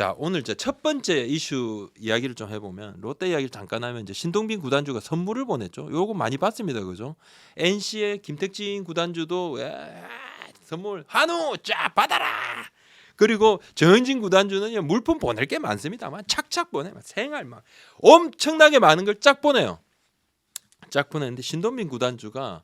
자 오늘 이제 첫 번째 이슈 이야기를 좀 해보면 롯데 이야기를 잠깐 하면 이제 신동빈 구단주가 선물을 보냈죠. 요거 많이 봤습니다, 그죠? NC의 김택진 구단주도 에, 선물 한우 쫙 받아라. 그리고 정현진 구단주는 물품 보낼 게 많습니다만 착착 보내, 막 생활 막 엄청나게 많은 걸 쫙 보내요. 쫙 보내는데 신동빈 구단주가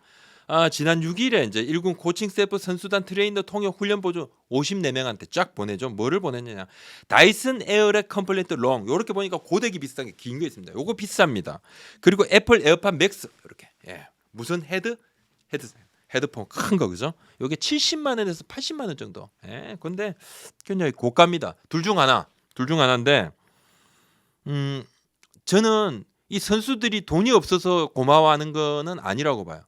아, 지난 6일에 이제 1군 코칭 스태프 선수단 트레이너 통역 훈련 보조 54명한테 쫙 보내죠. 뭐를 보냈느냐? 다이슨 에어렉 컴플리트 롱. 요렇게 보니까 고데기 비슷한 게긴 게 있습니다. 요거 비쌉니다. 그리고 애플 에어팟 맥스 이렇게. 예. 무슨 헤드? 헤드 헤드폰 큰 거 그죠? 요게 70만 원에서 80만 원 정도. 예. 근데 굉장히 고가입니다. 둘 중 하나. 둘 중 하나인데 음 저는 이 선수들이 돈이 없어서 고마워하는 거는 아니라고 봐요.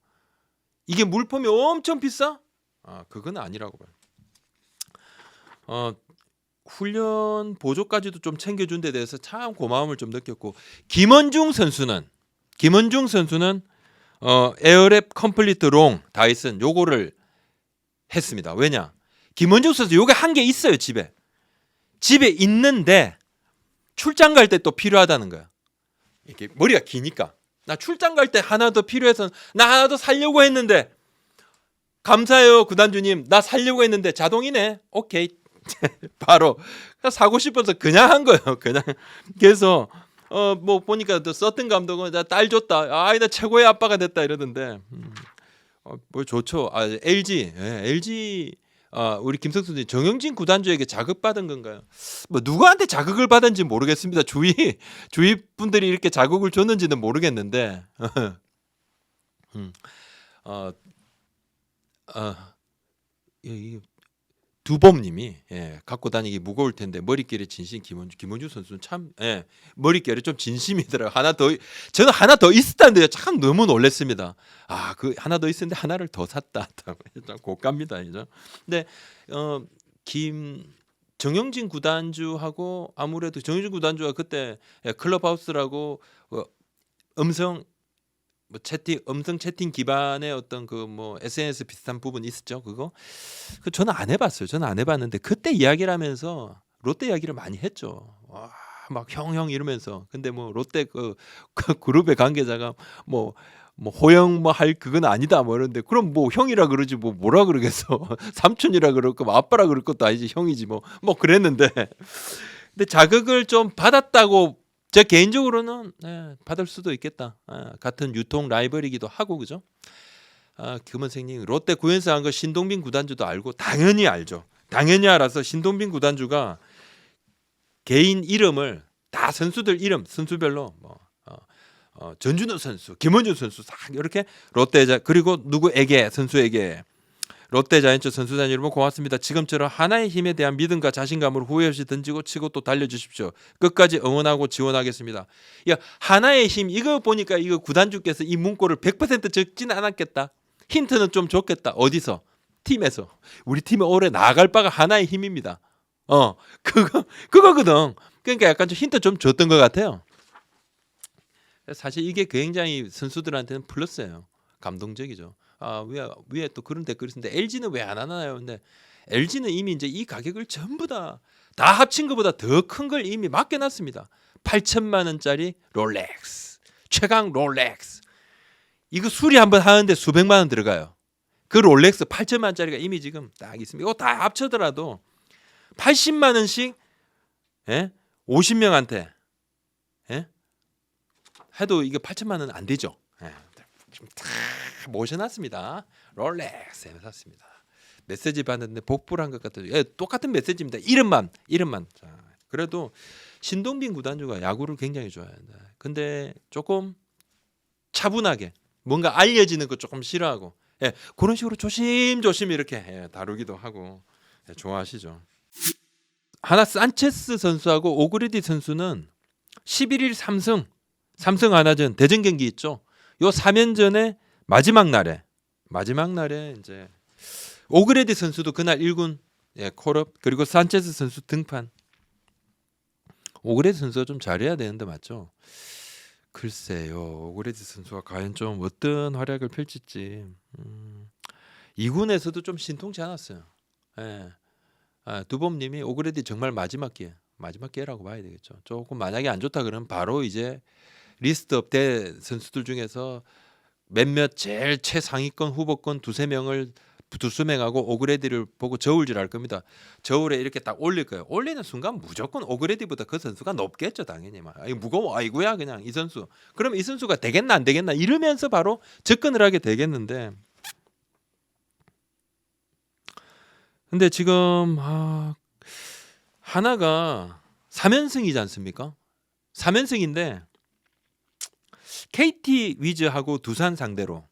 이게 물품이 엄청 비싸? 아, 그건 아니라고 봐요. 어, 훈련 보조까지도 좀 챙겨준 데 대해서 참 고마움을 좀 느꼈고 김원중 선수는 김원중 선수는 어, 에어랩 컴플리트 롱 다이슨 요거를 했습니다. 왜냐? 김원중 선수 요게 한 개 있어요, 집에. 집에 있는데 출장 갈 때 또 필요하다는 거야. 이게 머리가 기니까 나 출장 갈 때 하나 더 필요해서 나 하나 더 살려고 했는데. 감사해요 구단주님. 나 살려고 했는데 자동이네. 오케이. 바로. 사고 싶어서 그냥 한 거예요 그냥. 그래서 어 뭐 보니까 또 서튼 감독은 나 딸 줬다. 아이 나 최고의 아빠가 됐다 이러던데. 음, 어, 뭐 좋죠. 아 LG 예, LG 아, 우리 김석수 님 정영진 구단주에게 자극받은 건가요? 뭐 누구한테 자극을 받은지 모르겠습니다. 주위 주위 분들이 이렇게 자극을 줬는지는 모르겠는데, 음, 어, 어, 이- 이 두범님이 예, 갖고 다니기 무거울 텐데 머릿결에 진심 김원주 김원주 선수는 참 예, 머릿결에 좀 진심이더라고 하나 더 저는 하나 더 있었다는데 참 너무 놀랐습니다. 아 그 하나 더 있었는데 하나를 더 샀다. 참 고가입니다, 이죠. 근데 어 김 정영진 구단주하고 아무래도 정영진 구단주가 그때 예, 클럽하우스라고 어, 음성 뭐 채팅 음성 채팅 기반의 어떤 그 뭐 SNS 비슷한 부분 있었죠 그거? 그 저는 안 해봤어요. 저는 안 해봤는데 그때 이야기를 하면서 롯데 이야기를 많이 했죠. 와 막 형형 이러면서. 근데 뭐 롯데 그, 그 그룹의 관계자가 뭐 뭐 호영 뭐 할 그건 아니다 뭐 이런데 그럼 뭐 형이라 그러지 뭐 뭐라 그러겠어? 삼촌이라 그럴 거 아빠라 그럴 것도 아니지 형이지 뭐. 뭐 그랬는데. 근데 자극을 좀 받았다고 제 개인적으로는 예, 받을 수도 있겠다. 아, 같은 유통 라이벌이기도 하고 그죠? 아, 금원생님 롯데 구현사 한거 신동빈 구단주도 알고 당연히 알죠. 당연히 알아서 신동빈 구단주가 개인 이름을 다 선수들 이름 선수별로 뭐 어, 어, 전준호 선수, 김원준 선수 싹 이렇게 롯데자 그리고 누구에게 선수에게 롯데 자이언츠 선수단 여러분 고맙습니다. 지금처럼 하나의 힘에 대한 믿음과 자신감으로 후회 없이 던지고 치고 또 달려주십시오. 끝까지 응원하고 지원하겠습니다. 야 하나의 힘 이거 보니까 이거 구단주께서 이 문구를 100% 적지는 않았겠다. 힌트는 좀 줬겠다. 어디서? 팀에서 우리 팀이 올해 나갈 바가 하나의 힘입니다. 어 그거 그거거든. 그러니까 약간 좀 힌트 좀 줬던 것 같아요. 사실 이게 굉장히 선수들한테는 플러스예요. 감동적이죠. 아, 왜 위에 또 그런 댓글이 있는데 LG는 왜 안 하나요? 근데 LG는 이미 이제 이 가격을 전부 다 다 합친 것보다 더 큰 걸 이미 맡겨놨습니다. 8천만 원짜리 롤렉스, 최강 롤렉스. 이거 수리 한번 하는데 수백만 원 들어가요. 그 롤렉스 8천만 원짜리가 이미 지금 딱 있습니다. 이거 다 합쳐더라도 80만 원씩 예? 50명한테 예? 해도 이게 8천만 원 안 되죠. 예. 지금 다 모셔놨습니다. 롤렉스 해놨습니다. 메시지 받는데 복불한 것 같아요. 예, 똑같은 메시지입니다. 이름만 이름만. 자, 그래도 신동빈 구단주가 야구를 굉장히 좋아한다. 근데 조금 차분하게 뭔가 알려지는 거 조금 싫어하고 예, 그런 식으로 조심조심 이렇게 예, 다루기도 하고 예, 좋아하시죠. 하나 산체스 선수하고 오그레디 선수는 11일 3승 삼성 하나전 대전 경기 있죠. 요 3연전의 마지막 날에 마지막 날에 이제 오그레디 선수도 그날 1군 예, 콜업 그리고 산체스 선수 등판. 오그레디 선수가 좀 잘해야 되는데 맞죠? 글쎄요. 오그레디 선수가 과연 좀 어떤 활약을 펼칠지. 음, 2군에서도 좀 신통치 않았어요. 예. 아, 두범님이 오그레디 정말 마지막 기회. 마지막 기회라고 봐야 되겠죠. 조금 만약에 안 좋다 그러면 바로 이제 리스트업 된 선수들 중에서 몇몇 제일 최상위권 후보권 두세 명을 두수 명하고 오그레디를 보고 저울질할 겁니다. 저울에 이렇게 딱 올릴 거예요. 올리는 순간 무조건 오그레디보다 그 선수가 높겠죠, 당연히. 막 아이 무거워, 아이고야 그냥 이 선수. 그럼 이 선수가 되겠나 안 되겠나 이러면서 바로 접근을 하게 되겠는데. 근데 지금 아, 하나가 3연승이지 않습니까? 3연승인데 KT 위즈하고 두산 상대로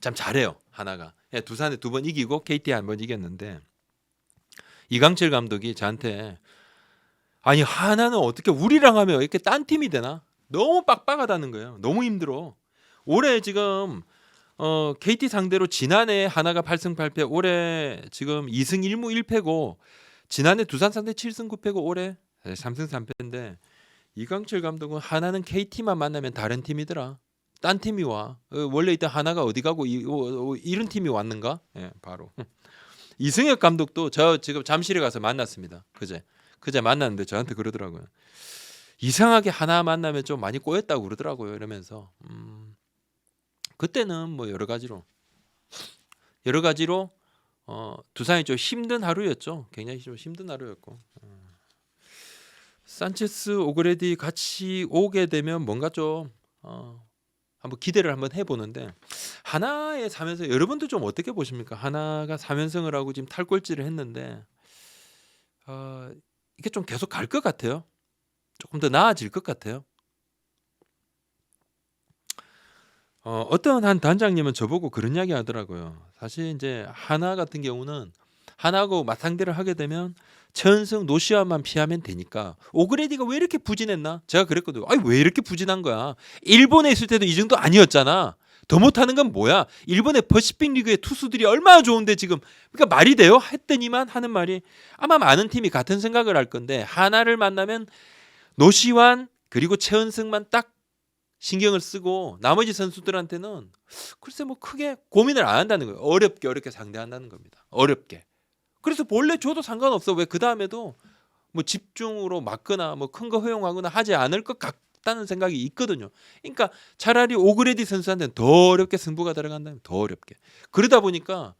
참 잘해요. 하나가. 예, 두산에 두 번 이기고 KT 한 번 이겼는데 이강철 감독이 저한테 아니 하나는 어떻게 우리랑 하면 이렇게 딴 팀이 되나? 너무 빡빡하다는 거예요. 너무 힘들어. 올해 지금 어, KT 상대로 지난해 하나가 8승 8패, 올해 지금 2승 1무 1패고 지난해 두산 상대 7승 9패고 올해 3승 3패인데 이강철 감독은 하나는 KT만 만나면 다른 팀이더라. 딴 팀이 와. 어, 원래 있던 하나가 어디 가고 이, 어, 어, 이런 팀이 왔는가? 예, 바로. 이승엽 감독도 저 지금 잠실에 가서 만났습니다. 그제 그제 만났는데 저한테 그러더라고요. 이상하게 하나 만나면 좀 많이 꼬였다고 그러더라고요. 이러면서 음, 그때는 뭐 여러 가지로 여러 가지로 어, 두산이 좀 힘든 하루였죠. 굉장히 좀 힘든 하루였고. 어. 산체스 오그레디 같이 오게 되면 뭔가 좀 어, 한번 기대를 한번 해보는데 하나에 사면서 여러분도 좀 어떻게 보십니까? 하나가 3연승을 하고 지금 탈꼴찌를 했는데 어, 이게 좀 계속 갈 것 같아요. 조금 더 나아질 것 같아요. 어, 어떤 한 단장님은 저보고 그런 이야기 하더라고요. 사실 이제 하나 같은 경우는 하나하고 맞상대를 하게 되면 천승 노시아만 피하면 되니까 오그레디가 왜 이렇게 부진했나? 제가 그랬거든요. 아니 왜 이렇게 부진한 거야? 일본에 있을 때도 이 정도 아니었잖아. 더 못하는 건 뭐야? 일본의 퍼시픽 리그의 투수들이 얼마나 좋은데 지금 그러니까 말이 돼요? 했더니만 하는 말이 아마 많은 팀이 같은 생각을 할 건데 하나를 만나면 노시완 그리고 최은승만 딱 신경을 쓰고 나머지 선수들한테는 글쎄 뭐 크게 고민을 안 한다는 거예요. 어렵게 어렵게 상대한다는 겁니다. 어렵게. 그래서 본래 줘도 상관없어. 왜 그 다음에도 뭐 집중으로 맞거나 뭐 큰 거 허용하거나 하지 않을 것 같다는 생각이 있거든요. 그러니까 차라리 오그레디 선수한테는 더 어렵게 승부가 들어간다면 더 어렵게. 그러다 보니까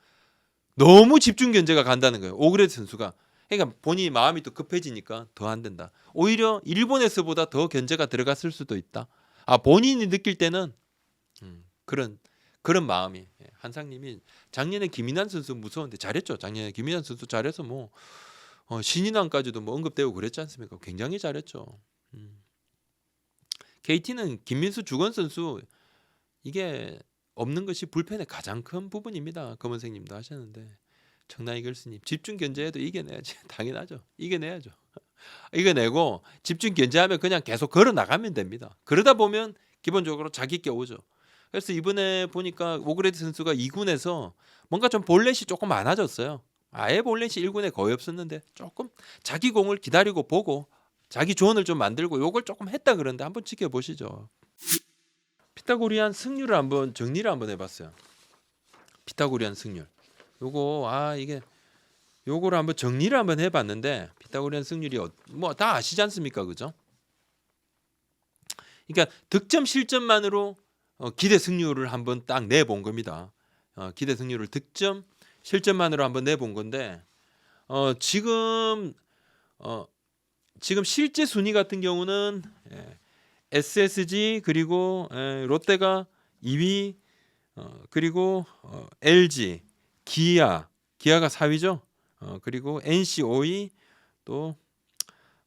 너무 집중 견제가 간다는 거예요. 오그레디 선수가. 그러니까 본인이 마음이 또 급해지니까 더 안 된다. 오히려 일본에서보다 더 견제가 들어갔을 수도 있다. 아 본인이 느낄 때는 음, 그런 그런 마음이 예, 한상님이 작년에 김인환 선수 무서운데 잘했죠. 작년에 김인환 선수 잘해서 뭐 어, 신인왕까지도 뭐 언급되고 그랬지 않습니까? 굉장히 잘했죠. 음. KT는 김민수 주건 선수 이게 없는 것이 불펜의 가장 큰 부분입니다. 검은색님도 하셨는데 청나 이글스님 집중 견제해도 이겨내야지 당연하죠. 이겨내야죠. 이겨내고 집중 견제하면 그냥 계속 걸어 나가면 됩니다. 그러다 보면 기본적으로 자기 게 오죠. 그래서 이번에 보니까 오그레디 선수가 2군에서 뭔가 좀 볼넷이 조금 많아졌어요. 아예 볼넷이 1군에 거의 없었는데 조금 자기 공을 기다리고 보고 자기 조언을 좀 만들고 요걸 조금 했다 그런데 한번 지켜보시죠. 피타고리안 승률을 한번 정리를 한번 해봤어요. 피타고리안 승률. 요거 아 이게 요거를 한번 정리를 한번 해봤는데 피타고리안 승률이 뭐 다 아시지 않습니까, 그죠? 그러니까 득점 실점만으로 어, 기대 승률을 한번 딱 내본 겁니다. 어, 기대 승률을 득점 실점만으로 한번 내본 건데 어, 지금 어, 지금 실제 순위 같은 경우는 예, SSG 그리고 예, 롯데가 2위 어, 그리고 어, LG 기아 기아가 4위죠. 어, 그리고 NC 5위 또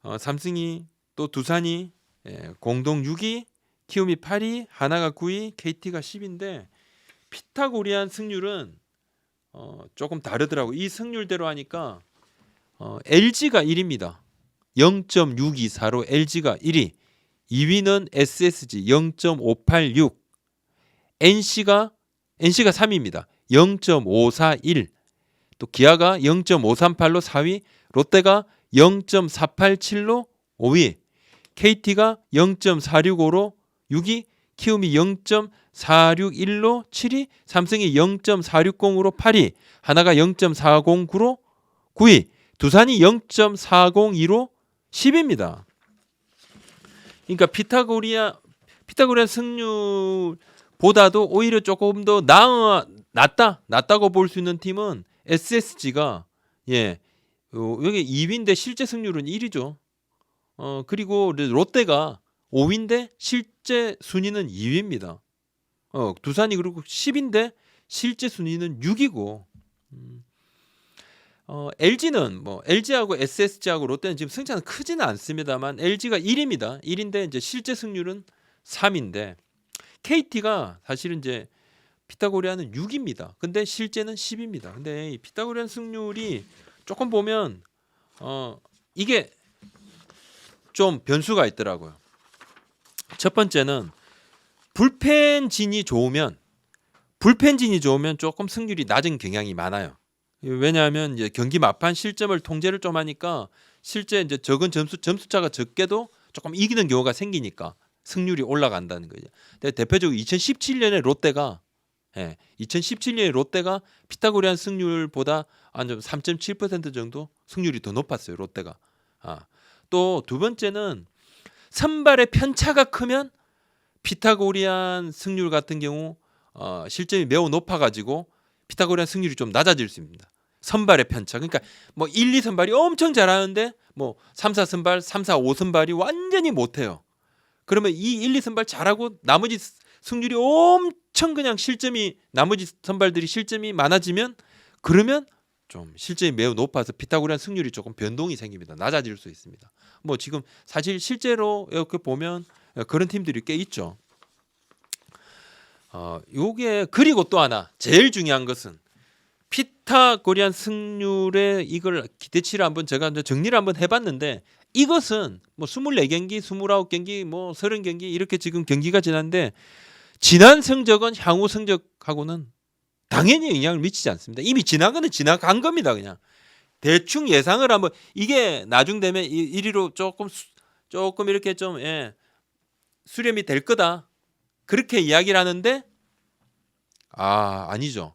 어, 삼성이 또 두산이 예, 공동 6위 키움이 8위 하나가 9위 KT가 10위인데 피타고리안 승률은 어, 조금 다르더라고. 이 승률대로 하니까 어, LG가 1위입니다. 0.624로 LG가 1위. 2위는 SSG 0.586 NC가 NC가 3위입니다. 0.541 또 기아가 0.538로 4위, 롯데가 0.487로 5위, KT가 0.465로 6위, 키움이 0.461로 7위, 삼성이 0.460으로 8위, 하나가 0.409로 9위, 두산이 0.402로 10입니다. 그러니까 피타고리아 피타고리안 승률보다도 오히려 조금 더 나아 낫다 낫다고 볼 수 있는 팀은 SSG가 예 어, 여기 2위인데 실제 승률은 1위죠. 어 그리고 롯데가 5위인데 실제 순위는 2위입니다. 어 두산이 그리고 10인데 실제 순위는 6위고. 음. 어, LG는 뭐 LG하고 SSG하고 롯데는 지금 승차는 크지는 않습니다만 LG가 1위입니다. 1인데 이제 실제 승률은 3인데 KT가 사실은 이제 피타고리아는 6입니다. 근데 실제는 10입니다. 근데 이 피타고리안 승률이 조금 보면 어 이게 좀 변수가 있더라고요. 첫 번째는 불펜진이 좋으면 불펜진이 좋으면 조금 승률이 낮은 경향이 많아요. 왜냐하면 이제 경기 막판 실점을 통제를 좀 하니까 실제 이제 적은 점수 점수차가 적게도 조금 이기는 경우가 생기니까 승률이 올라간다는 거죠. 근데 대표적으로 2017년에 롯데가 예, 2017년에 롯데가 피타고리안 승률보다 한3.7% 정도 승률이 더 높았어요. 롯데가. 아. 또 두 번째는 선발의 편차가 크면 피타고리안 승률 같은 경우 어, 실점이 매우 높아가지고 피타고리안 승률이 좀 낮아질 수 있습니다. 선발의 편차. 그러니까 뭐 1, 2 선발이 엄청 잘하는데 뭐 3, 4 선발, 3, 4, 5 선발이 완전히 못해요. 그러면 이 1, 2 선발 잘하고 나머지 승률이 엄청 그냥 실점이 나머지 선발들이 실점이 많아지면 그러면 좀 실점이 매우 높아서 피타고리안 승률이 조금 변동이 생깁니다. 낮아질 수 있습니다. 뭐 지금 사실 실제로 이렇게 보면 그런 팀들이 꽤 있죠. 어, 요게 그리고 또 하나 제일 중요한 것은 피타고리안 승률의 이걸 기대치를 한번 제가 정리를 한번 해봤는데 이것은 뭐 24경기, 29경기, 뭐 30경기 이렇게 지금 경기가 지났는데 지난 성적은 향후 성적하고는 당연히 영향을 미치지 않습니다. 이미 지난 거는 지나간 겁니다. 그냥 대충 예상을 한번 이게 나중 되면 1위로 조금 수, 조금 이렇게 좀 예, 수렴이 될 거다. 그렇게 이야기를 하는데 아 아니죠.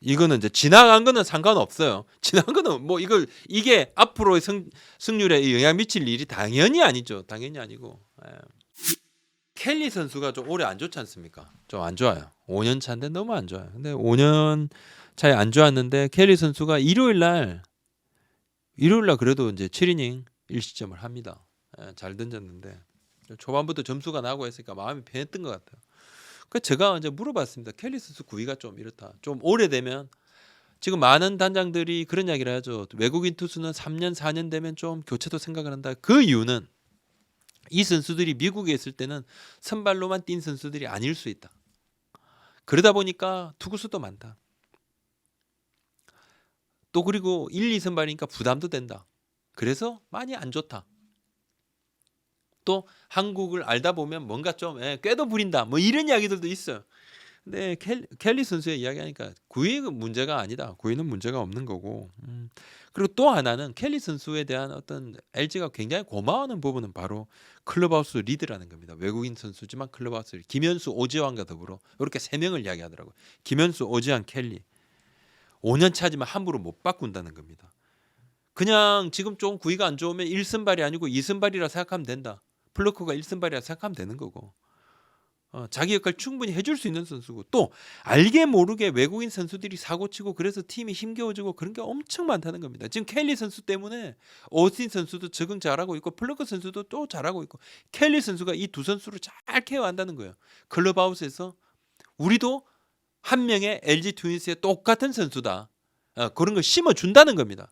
이거는 이제 지나간 거는 상관없어요. 지나간 거는 뭐 이걸 이게 앞으로의 승, 승률에 영향 미칠 일이 당연히 아니죠. 당연히 아니고. 예. 켈리 선수가 좀 올해 안 좋지 않습니까? 좀 안 좋아요. 5년 차인데 너무 안 좋아요. 근데 5년 차에 안 좋았는데 켈리 선수가 일요일 날 일요일 날 그래도 이제 7이닝 1시점을 합니다. 예, 잘 던졌는데 초반부터 점수가 나고 했으니까 마음이 편했던 것 같아요. 그 제가 이제 물어봤습니다. 켈리 선수 구위가 좀 이렇다. 좀 오래되면 지금 많은 단장들이 그런 이야기를 하죠. 외국인 투수는 3년 4년 되면 좀 교체도 생각을 한다. 그 이유는 이 선수들이 미국에 있을 때는 선발로만 뛴 선수들이 아닐 수 있다. 그러다 보니까 투구수도 많다. 또 그리고 1, 2선발이니까 부담도 된다. 그래서 많이 안 좋다. 또 한국을 알다 보면 뭔가 좀 예, 꾀도 부린다. 뭐 이런 이야기들도 있어요. 근데 켈, 켈리 선수의 이야기하니까 구위는 문제가 아니다. 구위는 문제가 없는 거고. 음. 그리고 또 하나는 켈리 선수에 대한 어떤 LG가 굉장히 고마워하는 부분은 바로 클럽하우스 리드라는 겁니다. 외국인 선수지만 클럽하우스. 김현수, 오지환과 더불어 이렇게 세 명을 이야기하더라고요. 김현수, 오지환, 켈리. 5년 차지만 함부로 못 바꾼다는 겁니다. 그냥 지금 좀 구위가 안 좋으면 1선발이 아니고 2선발이라 생각하면 된다. 플러커가 1선발이라 생각하면 되는 거고. 어, 자기 역할 충분히 해줄 수 있는 선수고 또 알게 모르게 외국인 선수들이 사고치고 그래서 팀이 힘겨워지고 그런 게 엄청 많다는 겁니다. 지금 켈리 선수 때문에 오스틴 선수도 적응 잘하고 있고 플러커 선수도 또 잘하고 있고 켈리 선수가 이 두 선수를 잘 케어한다는 거예요. 클럽하우스에서 우리도 한 명의 LG 트윈스의 똑같은 선수다. 어, 그런 걸 심어준다는 겁니다.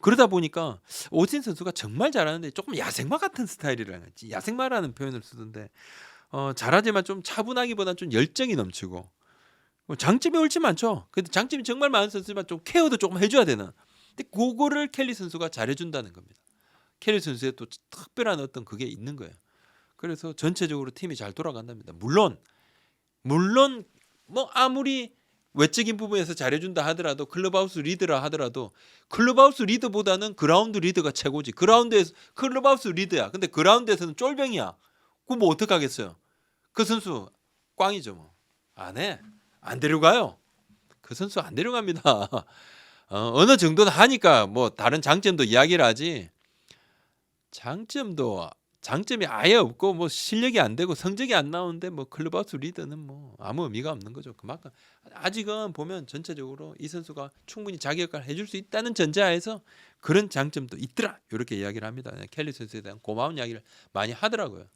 그러다 보니까 오진 선수가 정말 잘하는데 조금 야생마 같은 스타일이라는 거지. 야생마라는 표현을 쓰던데 어, 잘하지만 좀 차분하기보다는 좀 열정이 넘치고 뭐 장점이 옳지 많죠. 근데 장점이 정말 많은 선수지만 좀 케어도 조금 해줘야 되는. 근데 그거를 켈리 선수가 잘해준다는 겁니다. 켈리 선수의 또 특별한 어떤 그게 있는 거예요. 그래서 전체적으로 팀이 잘 돌아간답니다. 물론 물론 뭐 아무리 외적인 부분에서 잘해준다 하더라도 클럽하우스 리드라 하더라도 클럽하우스 리드보다는 그라운드 리드가 최고지. 그라운드에서 클럽하우스 리드야. 근데 그라운드에서는 쫄병이야. 그럼 뭐 어떡하겠어요? 그 선수 꽝이죠 뭐. 안 해. 안 데려가요. 그 선수 안 데려갑니다. 어, 어느 정도는 하니까 뭐 다른 장점도 이야기를 하지. 장점도 장점이 아예 없고 뭐 실력이 안 되고 성적이 안 나오는데 뭐 클럽하우스 리더는 뭐 아무 의미가 없는 거죠. 그만큼 아직은 보면 전체적으로 이 선수가 충분히 자기 역할을 해줄 수 있다는 전제하에서 그런 장점도 있더라 이렇게 이야기를 합니다. 켈리 선수에 대한 고마운 이야기를 많이 하더라고요.